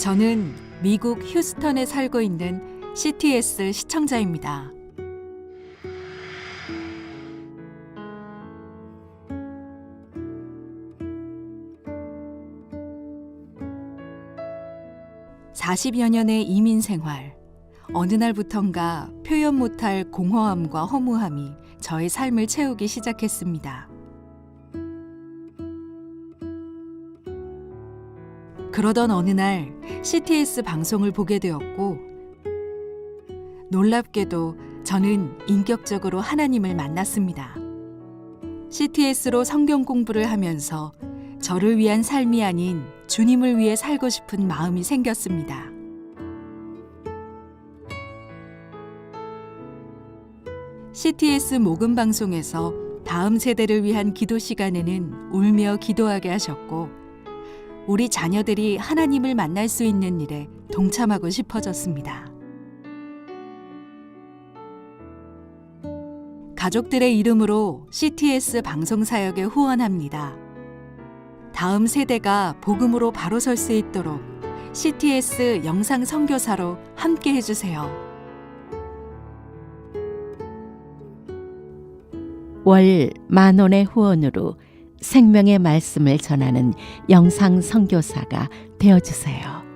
저는 미국 휴스턴에 살고 있는 CTS 시청자입니다. (40여 년의 이민 생활) 어느 날부턴가 표현 못할 공허함과 허무함이 저의 삶을 채우기 시작했습니다. 그러던 어느 날 CTS 방송을 보게 되었고 놀랍게도 저는 인격적으로 하나님을 만났습니다. CTS로 성경 공부를 하면서 저를 위한 삶이 아닌 주님을 위해 살고 싶은 마음이 생겼습니다. CTS 모금 방송에서 다음 세대를 위한 기도 시간에는 울며 기도하게 하셨고 우리 자녀들이 하나님을 만날 수 있는 일에 동참하고 싶어졌습니다. 가족들의 이름으로 CTS 방송 사역에 후원합니다. 다음 세대가 복음으로 바로 설 수 있도록 CTS 영상 선교사로 함께 해주세요. 월 만 원의 후원으로 생명의 말씀을 전하는 영상 선교사가 되어 주세요.